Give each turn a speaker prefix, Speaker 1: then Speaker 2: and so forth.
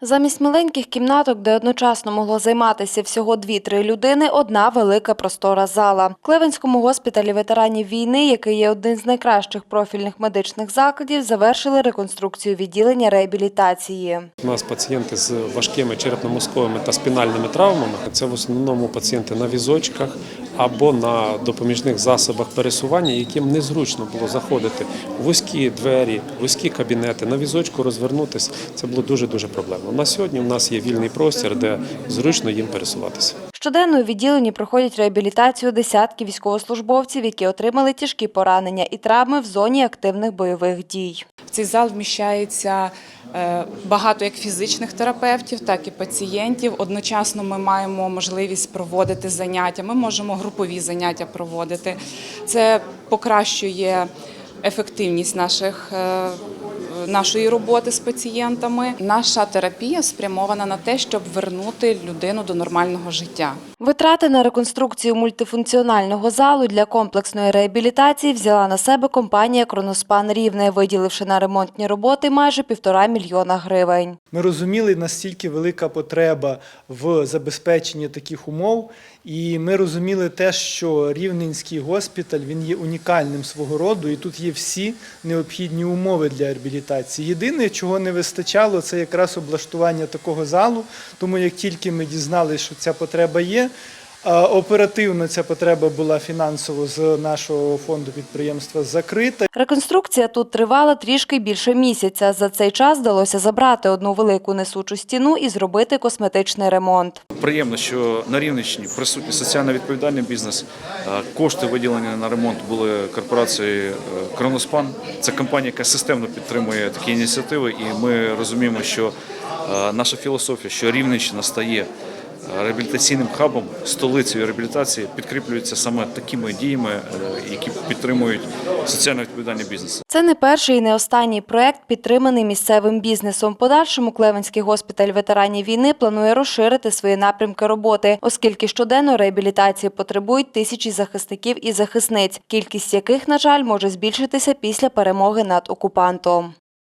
Speaker 1: Замість маленьких кімнаток, де одночасно могло займатися всього 2-3 людини, одна велика простора зала. В Клевенському госпіталі ветеранів війни, який є один з найкращих профільних медичних закладів, завершили реконструкцію відділення реабілітації.
Speaker 2: У нас пацієнти з важкими черепно-мозковими та спінальними травмами. Це в основному пацієнти на візочках або на допоміжних засобах пересування, яким незручно було заходити у вузькі двері, вузькі кабінети, на візочку розвернутися. Це було дуже дуже проблемно. На сьогодні у нас є вільний простір, де зручно їм пересуватися.
Speaker 1: Щоденно у відділенні проходять реабілітацію десятки військовослужбовців, які отримали тяжкі поранення і травми в зоні активних бойових дій.
Speaker 3: В цей зал вміщається е, багато як фізичних терапевтів, так і пацієнтів. Одночасно ми маємо можливість проводити заняття. Ми можемо групові заняття проводити. Це покращує ефективність наших. Нашої роботи з пацієнтами наша терапія спрямована на те, щоб вернути людину до нормального життя.
Speaker 1: Витрати на реконструкцію мультифункціонального залу для комплексної реабілітації взяла на себе компанія Кроноспан Рівне, виділивши на ремонтні роботи майже півтора мільйона гривень.
Speaker 4: Ми розуміли, настільки велика потреба в забезпеченні таких умов, і ми розуміли те, що Рівненський госпіталь він є унікальним свого роду, і тут є всі необхідні умови для реабілітації. Єдине, чого не вистачало, це якраз облаштування такого залу. Тому як тільки ми дізналися, що ця потреба є. Оперативно ця потреба була фінансово з нашого фонду підприємства закрита.
Speaker 1: Реконструкція тут тривала трішки більше місяця. За цей час вдалося забрати одну велику несучу стіну і зробити косметичний ремонт.
Speaker 5: Приємно, що на Рівненщині присутній соціально відповідальний бізнес. Кошти виділені на ремонт були корпорацією е, Кроноспан. Це компанія, яка системно підтримує такі ініціативи, і ми розуміємо, що е, наша філософія, що Рівненщина стає реабілітаційним хабом, столицею реабілітації, підкріплюється саме такими діями, е, які підтримують соціально відповідальний бізнес.
Speaker 1: Це не перший і не останній проект, підтриманий місцевим бізнесом. Подальшому Клевенський госпіталь ветеранів війни планує розширити свої напрямки роботи, оскільки щоденно реабілітації потребують тисячі захисників і захисниць, кількість яких, на жаль, може збільшитися після перемоги над окупантом.